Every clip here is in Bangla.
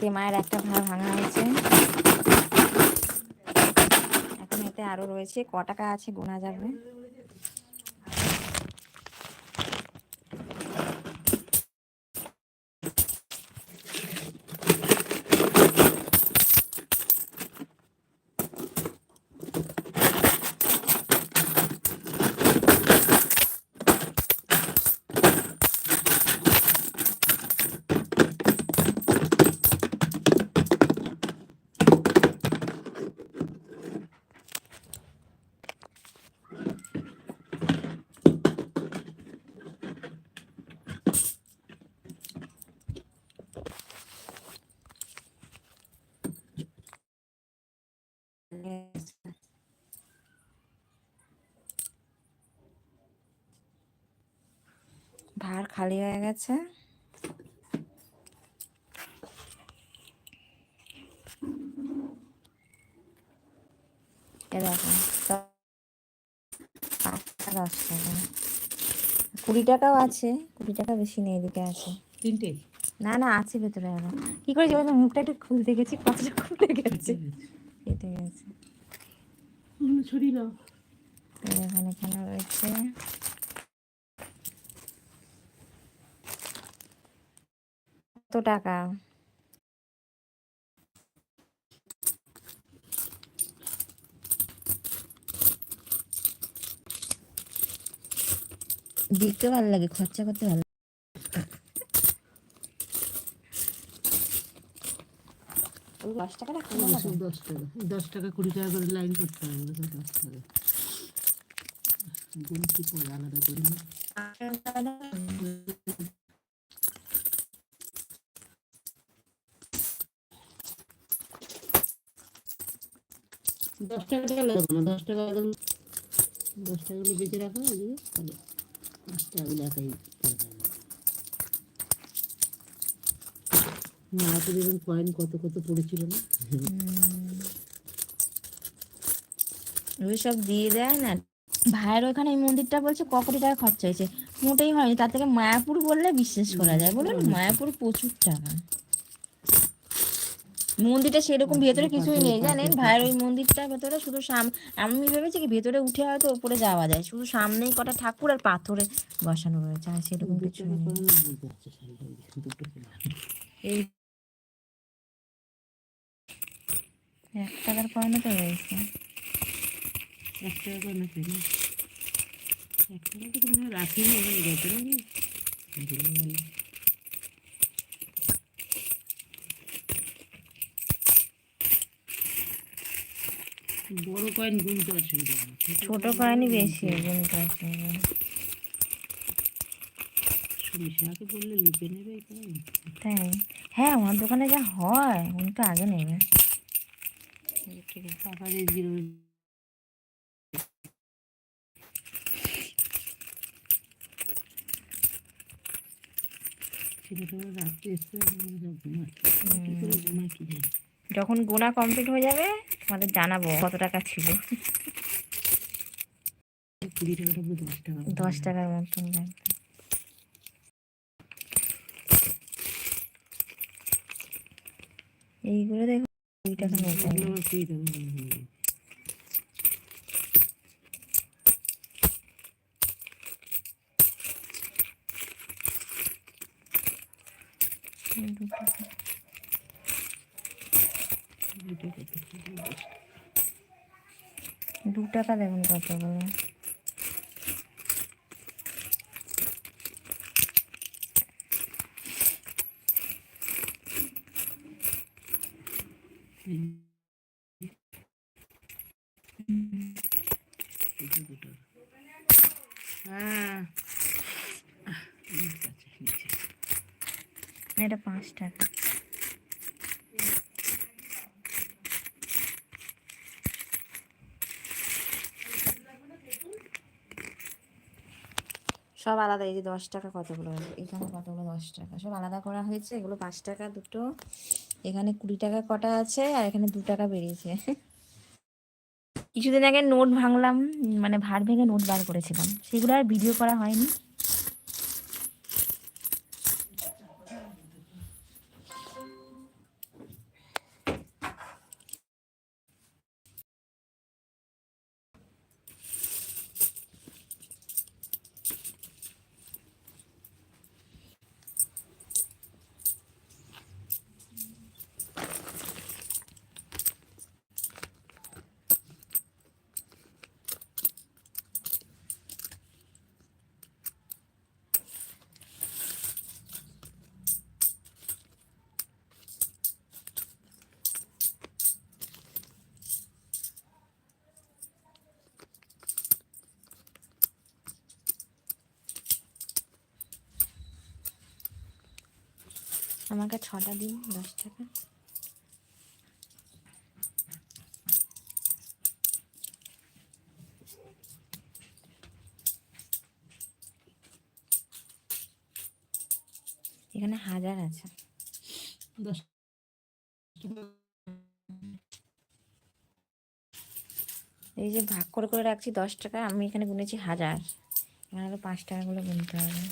তে মায়ের একটা ভাড়া ভাঙা হয়েছে। এখন এতে আরও রয়েছে, ক টাকা আছে গোনা যাবে ভার খালি হয়ে গেছে। এ দেখো সব পাঁচ টাকা দশ টাকা। কুড়ি টাকাও আছে কুড়ি টাকা বেশি নেই এদিকে আছে। তিনটে? না না আছে ভেতরে আরও। কি করে যাব মুখটা একটু খুলতে গেছি কতটা খুলে গেছে। কেটে গেছে। ছড়ি নাও এখানে রয়েছে। টাকা। দেখতে ভালো লাগে খরচা করতে ভালো দশ টাকাটা কম দশ টাকা। দশ টাকা কুড়ি টাকা করে লাইন করতে হবে দশ টাকা পরে আলাদা করি। দশ টাকা টাকা লাগবে না দশ টাকা একদম দশ টাকাগুলো বেঁচে রাখো তাহলে দশ টাকাগুলো একাই মায়াপুর এরকম কয়েন কত কত পড়েছিল না। ওই সব দিয়ে দেয় না। ভাইয়ের ওখানে এই মন্দিরটা বলছে ক কোটি টাকা খরচা হয়েছে। মোটেই হয়নি তার থেকে মায়াপুর বললে বিশ্বাস করা যায়। বলুন মায়াপুর প্রচুর টাকা। মন্দিরটা সেরকম ভেতরে কিছুই নেই জানেন? ভাইয়ের ওই মন্দিরটার ভেতরে শুধু সাম আমি ভেবেছি কি ভেতরে উঠে হয়তো উপরে যাওয়া যায় শুধু সামনেই কটা ঠাকুর আর পাথরে বসানো রয়েছে আর সেরকম কিছু নেই। এই এক টাকার তো রয়েছে। এক টাকা করে না এক টাকা তো রাখিনি এখানে গেছে নাকি বড় কয়েন গুনতে অসুবিধা ছোট কয়েনই বেশি গুনতে আছে। সরিষাকে বললে লুকে নেবে তাই? হ্যাঁ আমার দোকানে যা হয় উনি তো আগে নেবে। টাকা জিরো। ছেলেটা রাত্রে এসছে আমি বললাম, কি করে ঘুমায় কি জানি। যখন গোনা কমপ্লিট হয়ে যাবে আমাদের জানাব কত টাকা ছিল। দশ টাকার মতন এইগুলো দেখো, কুড়ি টাকা করে হয়ে যায়। কুড়ি টাকা তো ছিল, দশ টাকা। দু টাকা দেখুন কতগুলো এটা দু টাকা। হ্যাঁ। এটা পাঁচ টাকা সব আলাদা, এই যে দশ টাকা কতগুলো? এখানে কতগুলো দশ টাকা? সব আলাদা করা হয়েছে, এগুলো পাঁচ টাকা দুটো। এখানে কুড়ি টাকা কটা আছে, আর এখানে দু টাকা বেরিয়েছে। কিছুদিন আগে নোট ভাঙলাম মানে ভার ভেঙে নোট বার করেছিলাম। সেগুলো আর ভিডিও করা হয়নি। আমাকে ছটা দিন দশ টাকা। এখানে হাজার আছে। দশ এই যে ভাগ করে করে রাখছি দশ টাকা আমি এখানে গুনেছি হাজার। এখানে পাঁচ টাকা করে গুনতে হবে।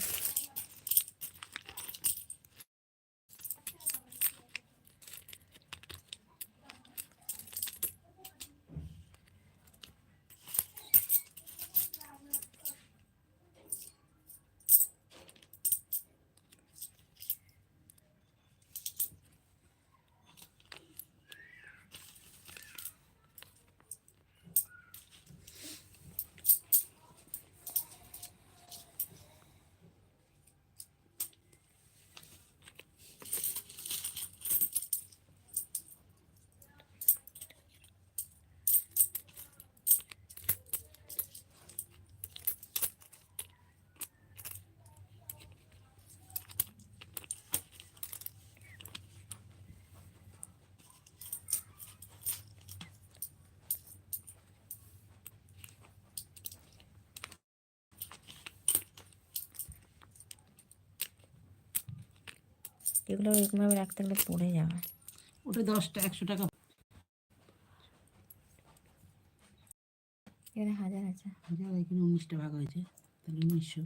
এগুলো এরকমভাবে রাখতে গেলে পড়ে যাবে। ওটা দশটা একশো টাকা। এখানে হাজার আছে। হাজার এখানে উনিশটা ভাগ হয়েছে। তাহলে উনিশশো।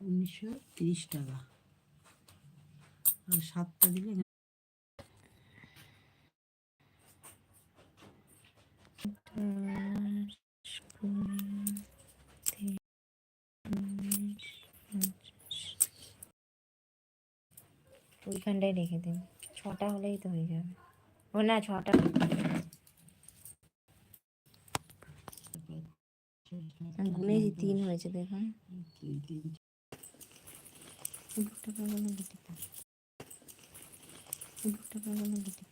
উনিশশো তিরিশ টাকা। আর সাতটা দিলে এখানে দশ, কুড়ি, তিরিশ, পঁচিশ। ওইখানটায় রেখে দিন। ছটা হলেই তো হয়ে যাবে। ও না ছটা। গুনে তিন হয়েছে দেখুন। টাকা দিতে টাকা দিতে